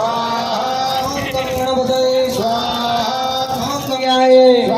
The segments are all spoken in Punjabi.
स्वाहा स्वाहा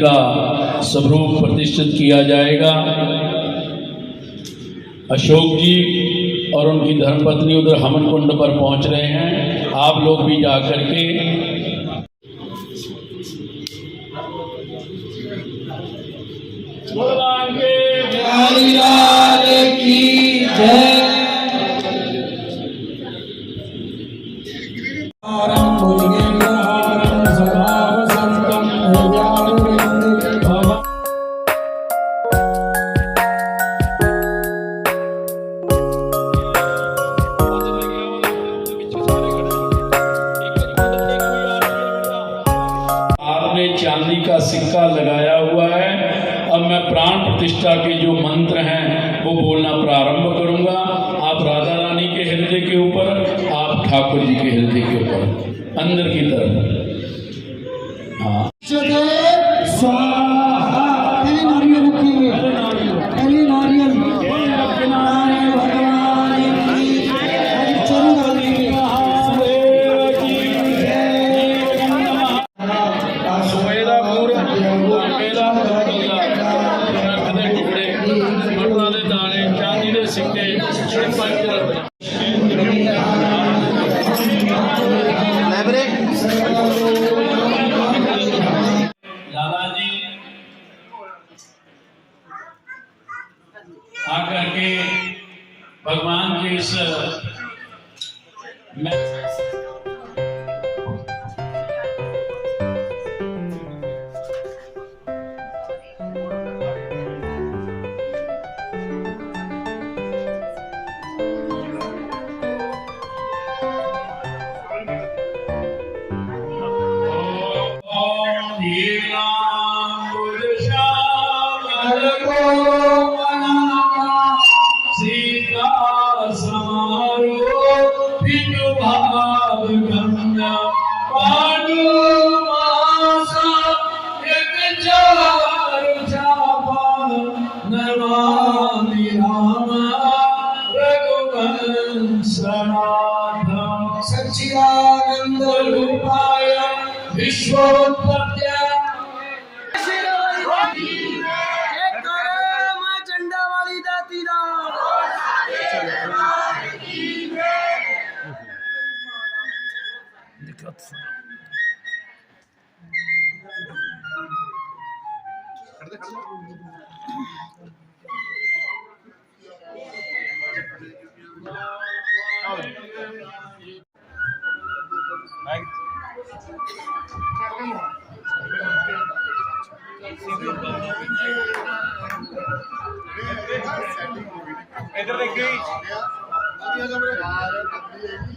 का स्वरूप प्रतिष्ठित किया जाएगा अशोक जी और उनकी धर्मपत्नी उधर हमन कुंड पर पहुँच रहे हैं आप लोग भी जाकर के भगवान के की जय आपने चांदी का सिक्का लगाया हुआ है। अब मैं प्राण प्रतिष्ठा के जो मंत्र हैं, वो बोलना प्रारंभ करूँगा। आप राधा रानी के हृदय के ऊपर, आप ठाकुर जी के हृदय के ऊपर, अंदर की तरफ़। भगवान के इस मैं ਇੱਧਰ ਦੇਖੀ ਵਧੀਆ ਕਮਰੇ ਬਾਹਰ ਕੱਢੀ ਹੈਗੀ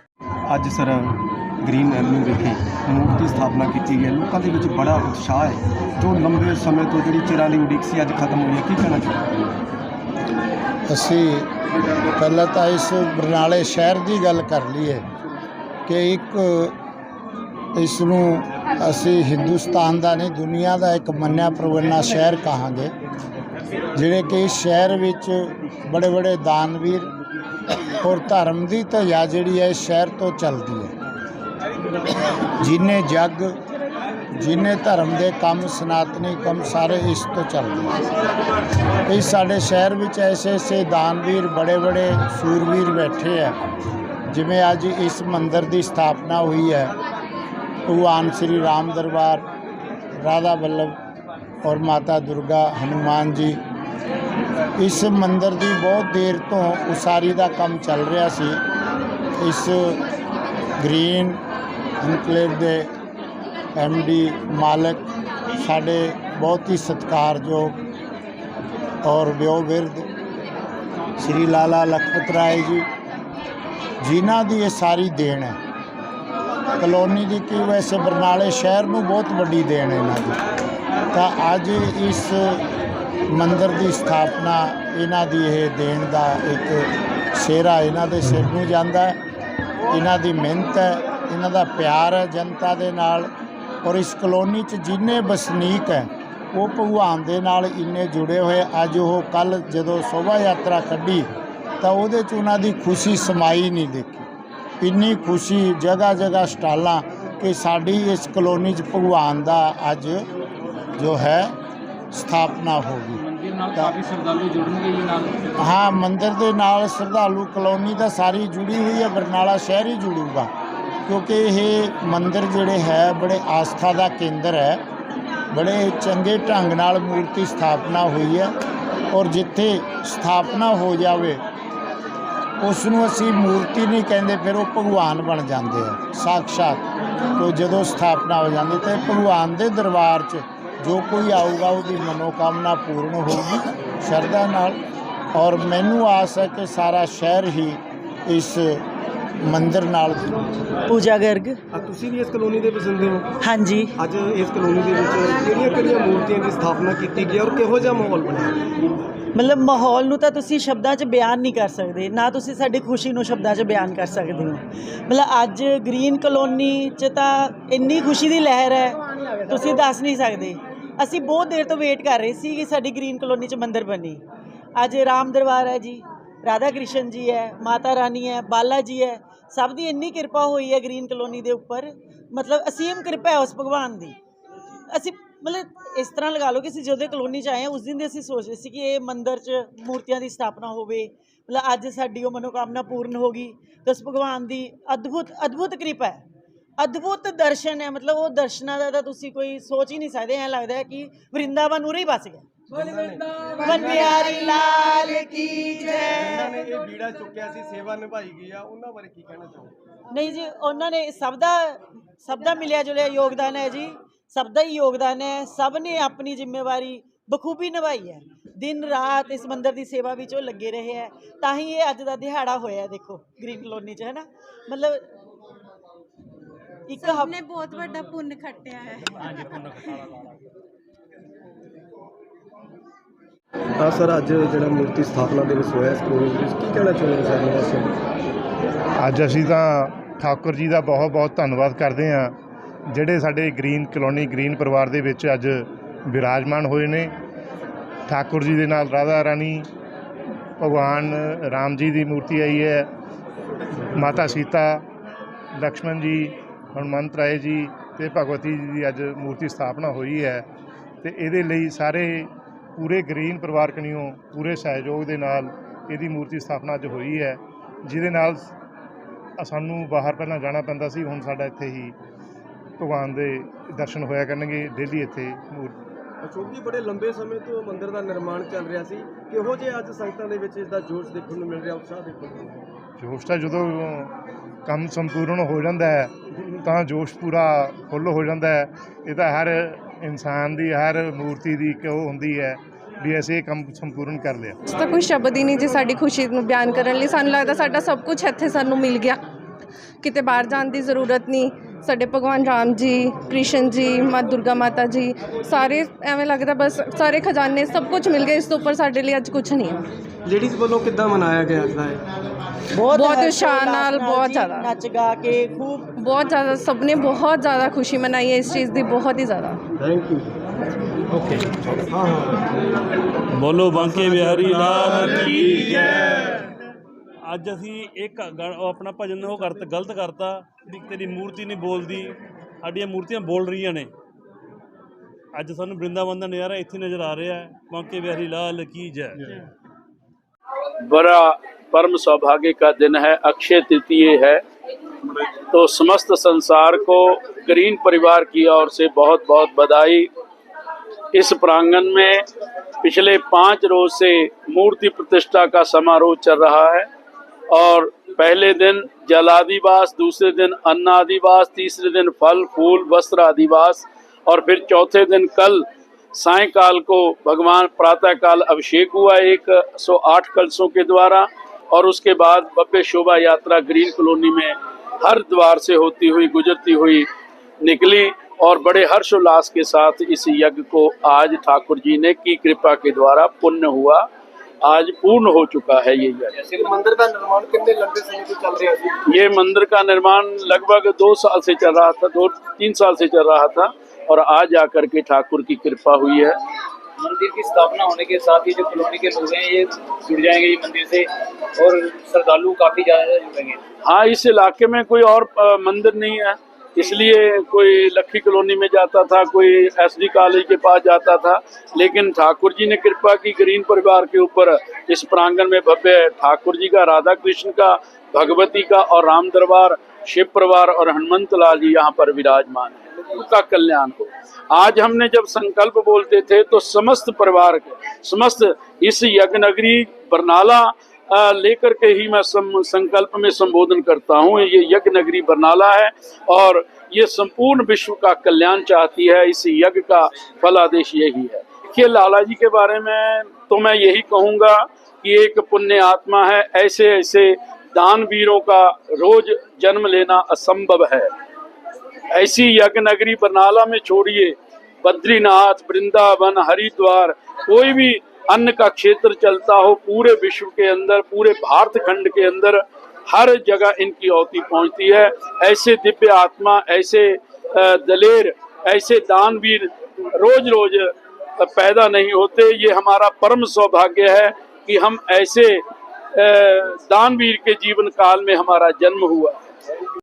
ਅੱਜ ਸਰ ਗ੍ਰੀਨ ਐਵਨਿਊ ਵਿਖੇ ਮੂਰਤੀ ਸਥਾਪਨਾ ਕੀਤੀ ਗਈ ਹੈ। ਲੋਕਾਂ ਦੇ ਵਿੱਚ ਬੜਾ ਉਤਸ਼ਾਹ ਹੈ। ਜੋ ਲੰਬੇ ਸਮੇਂ ਤੋਂ ਜਿਹੜੀ ਚਿਰਾਂ ਦੀ ਉਡੀਕ ਸੀ, ਅੱਜ ਖਤਮ ਹੋਈ ਹੈ। ਕੀ ਕਹਿਣਾ ਚਾਹੁੰਦੇ ਅਸੀਂ ਪਹਿਲਾਂ ਤਾਂ ਇਸ ਬਰਨਾਲੇ ਸ਼ਹਿਰ ਦੀ ਗੱਲ ਕਰ ਲਈਏ ਕਿ ਇੱਕ ਇਸ ਨੂੰ ਅਸੀਂ ਹਿੰਦੁਸਤਾਨ ਦਾ ਨਹੀਂ, ਦੁਨੀਆ ਦਾ ਇੱਕ ਮੰਨਿਆ ਪ੍ਰਵੰਨਾ ਸ਼ਹਿਰ ਕਹਾਂਗੇ ਜਿਹੜੇ ਕਿ ਸ਼ਹਿਰ ਵਿੱਚ ਬੜੇ ਬੜੇ ਦਾਨਵੀਰ ਔਰ ਧਰਮ ਦੀ ਧਜਾ ਜਿਹੜੀ ਹੈ ਸ਼ਹਿਰ ਤੋਂ ਚੱਲਦੀ ਹੈ। ਜਿਨੇ ਜੱਗ, ਜਿਨੇ ਧਰਮ ਦੇ ਕੰਮ, ਸਨਾਤਨੀ ਕੰਮ ਸਾਰੇ ਇਸ ਤੋਂ ਚੱਲਦੇ ਹੈ ਇਸ ਸਾਡੇ ਸ਼ਹਿਰ ਵਿੱਚ ਐਸੇ ਐਸੇ ਦਾਨਵੀਰ, ਬੜੇ ਬੜੇ ਸੂਰਵੀਰ ਬੈਠੇ ਹੈ ਜਿਵੇਂ ਅੱਜ ਇਸ ਮੰਦਿਰ ਦੀ ਸਥਾਪਨਾ ਹੋਈ ਹੈ। ਭਗਵਾਨ ਸ੍ਰੀ ਰਾਮ ਦਰਬਾਰ, ਰਾਧਾ ਵੱਲਭ ਔਰ ਮਾਤਾ ਦੁਰਗਾ ਹਨੂਮਾਨ ਜੀ ਇਸ ਮੰਦਿਰ ਦੀ ਬਹੁਤ ਦੇਰ ਤੋਂ ਉਸਾਰੀ ਦਾ ਕੰਮ ਚੱਲ ਰਿਹਾ ਸੀ। ਇਸ ਗ੍ਰੀਨ ਇਨਕਲੇਵ ਦੇ ਡੀ ਮਾਲਕ ਸਾਡੇ ਬਹੁਤ ਹੀ ਸਤਿਕਾਰਯੋਗ ਔਰ ਵਿਉਵਿਰਦ ਸ੍ਰੀ ਲਾਲਾ ਲਖਪਤ ਰਾਏ ਜੀ, ਜਿਨ੍ਹਾਂ ਦੀ ਇਹ ਸਾਰੀ ਦੇਣ ਹੈ। ਕਲੋਨੀ ਦੀ ਕੀ ਵੈਸੇ ਬਰਨਾਲੇ ਸ਼ਹਿਰ ਨੂੰ ਬਹੁਤ ਵੱਡੀ ਦੇਣ ਹੈ ਇਹਨਾਂ ਦੀ। ਤਾਂ ਅੱਜ ਇਸ ਮੰਦਿਰ ਦੀ ਸਥਾਪਨਾ ਇਹਨਾਂ ਦੀ ਇਹ ਦੇਣ ਦਾ ਇੱਕ ਸਿਹਰਾ ਇਹਨਾਂ ਦੇ ਸਿਰ ਨੂੰ ਜਾਂਦਾ ਹੈ। ਇਹਨਾਂ ਦੀ ਮਿਹਨਤ ਹੈ, ਇਹਨਾਂ ਦਾ ਪਿਆਰ ਹੈ ਜਨਤਾ ਦੇ ਨਾਲ ਔਰ ਇਸ ਕਲੋਨੀ 'ਚ ਜਿੰਨੇ ਵਸਨੀਕ ਹੈ, ਉਹ ਭਗਵਾਨ ਦੇ ਨਾਲ ਇੰਨੇ ਜੁੜੇ ਹੋਏ ਅੱਜ ਉਹ ਕੱਲ ਜਦੋਂ ਸ਼ੋਭਾ ਯਾਤਰਾ ਕੱਢੀ, ਤਾਂ ਉਹਦੇ 'ਚ ਉਹਨਾਂ ਦੀ ਖੁਸ਼ੀ ਸਮਾਈ ਨਹੀਂ ਦੇਖੀ। ਇੰਨੀ ਖੁਸ਼ੀ ਜਗ੍ਹਾ ਜਗ੍ਹਾ ਸਟਾਲਾਂ ਕਿ ਸਾਡੀ ਇਸ ਕਲੋਨੀ 'ਚ ਭਗਵਾਨ ਦਾ ਅੱਜ ਜੋ ਹੈ ਸਥਾਪਨਾ ਹੋ ਗਈ। ਮੰਦਿਰ ਨਾਲ ਕਾਫੀ ਸ਼ਰਧਾਲੂ ਜੁੜਨਗੇ ਜੀ ਨਾਲ? ਹਾਂ ਮੰਦਿਰ ਦੇ ਨਾਲ ਸ਼ਰਧਾਲੂ ਕਲੋਨੀ ਤਾਂ ਸਾਰੀ ਜੁੜੀ ਹੋਈ ਹੈ ਬਰਨਾਲਾ ਸ਼ਹਿਰ ਹੀ ਜੁੜੂਗਾ। ਕਿਉਂਕਿ ਇਹ ਮੰਦਿਰ ਜਿਹੜੇ ਹੈ ਬੜੇ ਆਸਥਾ ਦਾ ਕੇਂਦਰ ਹੈ। ਬੜੇ ਚੰਗੇ ਢੰਗ ਨਾਲ ਮੂਰਤੀ ਸਥਾਪਨਾ ਹੋਈ ਹੈ। ਔਰ ਜਿੱਥੇ ਸਥਾਪਨਾ ਹੋ ਜਾਵੇ ਉਸ ਨੂੰ ਅਸੀਂ ਮੂਰਤੀ ਨਹੀਂ ਕਹਿੰਦੇ ਫਿਰ ਉਹ ਭਗਵਾਨ ਬਣ ਜਾਂਦੇ ਆ। ਸਾਖਸ਼ਾਤ ਤੋ ਜਦੋਂ ਸਥਾਪਨਾ ਹੋ ਜਾਂਦੀ ਤੇ ਭਗਵਾਨ ਦੇ ਦਰਬਾਰ 'ਚ ਜੋ ਕੋਈ ਆਊਗਾ ਉਹਦੀ ਮਨੋਕਾਮਨਾ ਪੂਰਨ ਹੋਊਗੀ ਸ਼ਰਧਾ ਨਾਲ। ਔਰ ਮੈਨੂੰ ਆਸ ਹੈ ਕਿ ਸਾਰਾ ਸ਼ਹਿਰ ਹੀ ਇਸ ਮੰਦਿਰ ਨਾਲ ਪੂਜਾ ਗਰਗ। ਆ ਤੁਸੀਂ ਵੀ ਇਸ ਕਲੋਨੀ ਦੇ ਵਸਿੰਦੇ ਹੋ? ਹਾਂਜੀ। ਅੱਜ ਇਸ ਕਲੋਨੀ ਦੇ ਵਿੱਚ ਕਿਹੜੀਆਂ ਕਿਹੜੀਆਂ ਮੂਰਤੀਆਂ ਦੀ ਸਥਾਪਨਾ ਕੀਤੀ ਗਈ ਔਰ ਕਿਹੋ ਜਿਹਾ ਮਾਹੌਲ ਬਣਿਆ? ਮਤਲਬ ਮਾਹੌਲ ਨੂੰ ਤਾਂ ਤੁਸੀਂ ਸ਼ਬਦਾਂ 'ਚ ਬਿਆਨ ਨਹੀਂ ਕਰ ਸਕਦੇ। ਨਾ ਤੁਸੀਂ ਸਾਡੀ ਖੁਸ਼ੀ ਨੂੰ ਸ਼ਬਦਾਂ 'ਚ ਬਿਆਨ ਕਰ ਸਕਦੇ ਹੋ। ਮਤਲਬ ਅੱਜ ਗ੍ਰੀਨ ਕਲੋਨੀ 'ਚ ਤਾਂ ਇੰਨੀ ਖੁਸ਼ੀ ਦੀ ਲਹਿਰ ਹੈ ਤੁਸੀਂ ਦੱਸ ਨਹੀਂ ਸਕਦੇ। ਅਸੀਂ ਬਹੁਤ ਦੇਰ ਤੋਂ ਵੇਟ ਕਰ ਰਹੇ ਸੀ ਕਿ ਸਾਡੀ ਗ੍ਰੀਨ ਕਲੋਨੀ 'ਚ ਮੰਦਿਰ ਬਣੀ। ਅੱਜ ਰਾਮ ਦਰਬਾਰ ਹੈ ਜੀ, ਰਾਧਾ ਕ੍ਰਿਸ਼ਨ ਜੀ ਹੈ, ਮਾਤਾ ਰਾਣੀ ਹੈ, ਬਾਲਾ ਜੀ ਹੈ, ਸਭ ਦੀ ਇੰਨੀ ਕਿਰਪਾ ਹੋਈ ਹੈ ਗ੍ਰੀਨ ਕਲੋਨੀ ਦੇ ਉੱਪਰ। ਮਤਲਬ ਅਸੀਮ ਕਿਰਪਾ ਹੈ ਉਸ ਭਗਵਾਨ ਦੀ। ਅਸੀਂ ਮਤਲਬ ਇਸ ਤਰ੍ਹਾਂ ਲਗਾ ਲਓ ਕਿ ਅਸੀਂ ਜਦੋਂ ਕਲੋਨੀ ਚ ਆਏ ਹਾਂ, ਉਸ ਦਿਨ ਦੇ ਅਸੀਂ ਸੋਚ ਰਹੇ ਸੀ ਕਿ ਇਹ ਮੰਦਿਰ ਚ ਮੂਰਤੀਆਂ ਦੀ ਸਥਾਪਨਾ ਹੋਵੇ। ਮਤਲਬ ਅੱਜ ਸਾਡੀ ਉਹ ਮਨੋਕਾਮਨਾ ਪੂਰਨ ਹੋ ਗਈ ਤੇ ਉਸ ਭਗਵਾਨ ਦੀ ਅਦਭੁਤ ਅਦਭੁਤ ਕਿਰਪਾ ਹੈ। ਅਦਭੁਤ ਦਰਸ਼ਨ ਹੈ। ਮਤਲਬ ਉਹ ਦਰਸ਼ਨਾਂ ਦਾ ਤਾਂ ਤੁਸੀਂ ਕੋਈ ਸੋਚ ਹੀ ਨਹੀਂ ਸਕਦੇ। ਐਂ ਲੱਗਦਾ ਹੈ ਕਿ ਵਰਿੰਦਾਵਨ ਉਰੇ ਹੀ ਬਸ ਗਿਆ। ਵਨ ਬਿਹਾਰੀ ਲਾਲ ਕੀ ਜੈ। ਨੇ ਇਹ ਬੀੜਾ ਚੁੱਕਿਆ ਸੀ ਸੇਵਾ ਨਿਭਾਈ ਗਈ ਆ ਉਹਨਾਂ ਬਾਰੇ ਕੀ ਕਹਿਣਾ ਚਾਹੋਗੇ? ਨਹੀਂ ਜੀ ਉਹਨਾਂ ਨੇ ਸਭ ਦਾ ਸਭ ਦਾ ਮਿਲਿਆ ਜੁਲਿਆ ਯੋਗਦਾਨ ਹੈ ਜੀ। ਸਭ ਦਾ ਹੀ ਯੋਗਦਾਨ ਹੈ। ਸਭ ਨੇ ਆਪਣੀ ਜ਼ਿੰਮੇਵਾਰੀ ਬਖੂਬੀ ਨਿਭਾਈ ਹੈ। ਦਿਨ ਰਾਤ ਇਸ ਮੰਦਿਰ ਦੀ ਸੇਵਾ ਵਿੱਚ ਉਹ ਲੱਗੇ ਰਹੇ ਹੈ। ਤਾਂ ਹੀ ਇਹ ਅੱਜ ਦਾ ਦਿਹਾੜਾ ਹੋਇਆ ਦੇਖੋ ਗ੍ਰੀਨ ਕਲੋਨੀ 'ਚ ਹੈ ਨਾ? ਮਤਲਬ ਇੱਕ ਸਭ ਨੇ ਬਹੁਤ ਵੱਡਾ ਪੁੰਨ ਖੱਟਿਆ ਹੈ। ਹਾਂ ਸਰ ਅੱਜ ਜਿਹੜਾ ਮੂਰਤੀ ਸਥਾਪਨਾ ਦਿਵਸ ਹੋਇਆ ਦੇ ਵਿੱਚ ਕੀ ਕਹਿਣਾ ਚਾਹੁੰਦੇ ਹੋ ਸਾਡੇ ਵਾਸਤੇ ਅੱਜ ਅਸੀਂ ਤਾਂ ਠਾਕੁਰ ਜੀ ਦਾ ਬਹੁਤ ਬਹੁਤ ਧੰਨਵਾਦ ਕਰਦੇ ਹਾਂ। ਜਿਹੜੇ ਸਾਡੇ ਗ੍ਰੀਨ ਕਲੋਨੀ ਗ੍ਰੀਨ ਪਰਿਵਾਰ ਦੇ ਵਿੱਚ ਅੱਜ ਵਿਰਾਜਮਾਨ ਹੋਏ ਨੇ। ਠਾਕੁਰ ਜੀ ਦੇ ਨਾਲ ਰਾਧਾ ਰਾਣੀ ਭਗਵਾਨ ਰਾਮ ਜੀ ਦੀ ਮੂਰਤੀ ਆਈ ਹੈ। ਮਾਤਾ ਸੀਤਾ ਲਕਸ਼ਮਣ ਜੀ ਹਨੂਮੰਤ ਰਾਏ ਜੀ ਤੇ ਭਗਵਤੀ ਜੀ ਦੀ ਅੱਜ ਮੂਰਤੀ ਸਥਾਪਨਾ ਹੋਈ ਹੈ ਤੇ ਇਹਦੇ ਲਈ ਸਾਰੇ ਪੂਰੇ ਗ੍ਰੀਨ ਪਰਿਵਾਰ ਕਨੀਓ ਪੂਰੇ ਸਹਿਯੋਗ ਦੇ ਨਾਲ ਇਹਦੀ ਮੂਰਤੀ ਸਥਾਪਨਾ ਅੱਜ ਹੋਈ ਹੈ ਜਿਹਦੇ ਨਾਲ ਸਾਨੂੰ ਬਾਹਰ ਪਹਿਲਾਂ ਜਾਣਾ ਪੈਂਦਾ ਸੀ ਹੁਣ ਸਾਡਾ ਇੱਥੇ ਹੀ ਭਗਵਾਨ ਦੇ ਦਰਸ਼ਨ ਹੋਇਆ ਕਰਨਗੇ ਡੇਲੀ ਇੱਥੇ ਮੂਰਤੀ ਅਸ਼ੋਕ ਜੀ ਬੜੇ ਲੰਬੇ ਸਮੇਂ ਤੋਂ ਮੰਦਿਰ ਦਾ ਨਿਰਮਾਣ ਚੱਲ ਰਿਹਾ ਸੀ ਕਿਹੋ ਜਿਹੇ ਅੱਜ ਸੰਗਤਾਂ ਦੇ ਵਿੱਚ ਇਸ ਦਾ ਜੋਸ਼ ਦੇਖਣ ਨੂੰ ਮਿਲ ਰਿਹਾ ਉਤਸ਼ਾਹ ਦੇਖਣ ਨੂੰ ਜੋਸ਼ ਤਾਂ ਜਦੋਂ ਕੰਮ ਸੰਪੂਰਨ ਹੋ ਜਾਂਦਾ ਹੈ, ਤਾਂ ਜੋਸ਼ ਪੂਰਾ ਫੁੱਲ ਹੋ ਜਾਂਦਾ ਹੈ। ਇਹ ਤਾਂ ਹਰ ਇਨਸਾਨ ਦੀ, ਹਰ ਮੂਰਤੀ ਦੀ ਇੱਕ ਉਹ ਹੁੰਦੀ ਹੈ ਵੀ ਅਸੀਂ ਇਹ ਕੰਮ ਸੰਪੂਰਨ ਕਰ ਲਿਆ। ਇਸ ਤਾਂ ਕੋਈ ਸ਼ਬਦ ਹੀ ਨਹੀਂ ਜੀ ਸਾਡੀ ਖੁਸ਼ੀ ਨੂੰ ਬਿਆਨ ਕਰਨ ਲਈ। ਸਾਨੂੰ ਲੱਗਦਾ ਸਾਡਾ ਸਭ ਕੁਝ ਇੱਥੇ ਸਾਨੂੰ ਮਿਲ ਗਿਆ। ਕਿਤੇ ਬਾਹਰ ਜਾਣ ਦੀ ਜ਼ਰੂਰਤ ਨਹੀਂ। ਸਾਡੇ ਭਗਵਾਨ ਰਾਮ ਜੀ ਕ੍ਰਿਸ਼ਨ ਜੀ ਮਾਂ ਦੁਰਗਾ ਮਾਤਾ ਜੀ ਸਾਰੇ ਐਵੇਂ ਲੱਗਦਾ ਬਸ ਸਾਰੇ ਖਜ਼ਾਨੇ ਸਭ ਕੁਝ ਮਿਲ ਗਿਆ ਇਸ ਤੋਂ ਉੱਪਰ ਸਾਡੇ ਲਈ ਅੱਜ ਕੁਝ ਨਹੀਂ ਹੈ। ਲੇਡੀਜ਼ ਵੱਲੋਂ ਕਿੱਦਾਂ ਮਨਾਇਆ ਗਿਆ ਅੱਜ ਦਾ ਇਹ? ਬਹੁਤ ਬਹੁਤ ਹਰਸ਼ ਉਤਸ਼ਾਹ ਉਲਾਸ ਨਾਲ, ਬਹੁਤ ਜੀ ਜ਼ਿਆਦਾ। ਨੱਚ ਗਾ ਕੇ ਖੂਬ ਬਹੁਤ ਜ਼ਿਆਦਾ ਸਭ ਨੇ ਬਹੁਤ ਜ਼ਿਆਦਾ ਖੁਸ਼ੀ ਮਨਾਈ ਹੈ ਇਸ ਚੀਜ਼ ਦੀ ਬਹੁਤ ਹੀ ਜ਼ਿਆਦਾ। ਥੈਂਕ ਯੂ ਓਕੇ ਹਾਂ ਹਾਂ। ਬੋਲੋ ਬਾਂਕੇ ਬਿਹਾਰੀ ਲਾਲ ਕੀ ਜੈ? ਅੱਜ ਅਸੀਂ ਇੱਕ ਗ- ਉਹ ਆਪਣਾ ਭਜਨ ਉਹ ਕਰਤਾ ਗਲਤ ਕਰਤਾ ਵੀ ਤੇਰੀ ਮੂਰਤੀ ਨਹੀਂ ਬੋਲਦੀ ਸਾਡੀਆਂ ਮੂਰਤੀਆਂ ਬੋਲ ਰਹੀਆਂ ਨੇ ਅੱਜ ਸਾਨੂੰ ਬ੍ਰਿੰਦਾਵਨ ਦਾ ਨਜ਼ਾਰਾ ਇੱਥੇ ਨਜ਼ਰ ਆ ਰਿਹਾ ਹੈ ਬਾਂਕੇ ਬਿਹਾਰੀ ਲਾਲ ਕੀ ਜੈ बड़ा परम सौभाग्य का दिन है अक्षय तृतीय है तो समस्त संसार को ग्रीन परिवार की ओर से बहुत बहुत बधाई इस प्रांगण में पिछले पाँच रोज से मूर्ति प्रतिष्ठा का समारोह चल रहा है और पहले दिन जलादिवास दूसरे दिन अन्नादिवास तीसरे दिन फल, फूल, वस्त्र आदिवास, और फिर चौथे दिन कल सायकाल को भगवान प्रातः काल अभिषेक हुआ एक 108 कलशों के द्वारा, और उसके बाद भव्य शोभा यात्रा ग्रीन कॉलोनी में हर द्वार से होती हुई, गुजरती हुई निकली, और बड़े हर्षोल्लास के साथ इस यज्ञ को आज ठाकुर जी ने की, कृपा के द्वारा पुण्य हुआ। आज पूर्ण हो चुका है ये तो मंदिर का निर्माण कितने लंबे समय से चल रहा है? ये मंदिर का निर्माण लगभग दो साल से चल रहा था दो तीन साल से चल रहा था और आज आकर के ठाकुर की कृपा हुई है। मंदिर की स्थापना होने के साथ ही जो कॉलोनी के लोग हैं ये जुड़ जाएँगे ये मंदिर से और श्रद्धालु काफ़ी ज़्यादा जुड़ेंगे हाँ इस इलाके में कोई और मंदिर नहीं है। इसलिए कोई लखी कॉलोनी में जाता था, कोई एसडी कॉलेज के पास जाता था। लेकिन ठाकुर जी ने कृपा की ग्रीन परिवार के ऊपर इस प्रांगण में भव्य ठाकुर जी का, राधा कृष्ण का, भगवती का और राम दरबार, शिव परिवार और हनुमंत लाल जी यहाँ पर विराजमान है। उनका कल्याण हो। आज हमने जब संकल्प बोलते थे तो समस्त परिवार के, समस्त इस यज्ञ नगरी, बरनाला लेकर के ही मैं सम, संकल्प में संबोधन करता हूँ। ये यज्ञ नगरी बरनाला है और ये संपूर्ण विश्व का कल्याण चाहती है। इस यज्ञ का फलादेश यही है। देखिए लाला जी के बारे में तो मैं यही कहूँगा कि एक पुण्य आत्मा है। ऐसे ऐसे दानवीरों का रोज जन्म लेना असंभव है। ऐसी यज्ञ नगरी बरनाला में छोड़िए। बद्रीनाथ वृंदावन हरिद्वार कोई भी अन्न का क्षेत्र चलता हो, पूरे विश्व के अंदर, पूरे भारत खंड के अंदर, हर जगह इनकी औती पहुँचती है। ऐसे दिव्य आत्मा, ऐसे दलेर, ऐसे दानवीर रोज रोज पैदा नहीं होते। ये हमारा परम सौभाग्य है कि हम ऐसे दानवीर के जीवन काल में हमारा जन्म हुआ।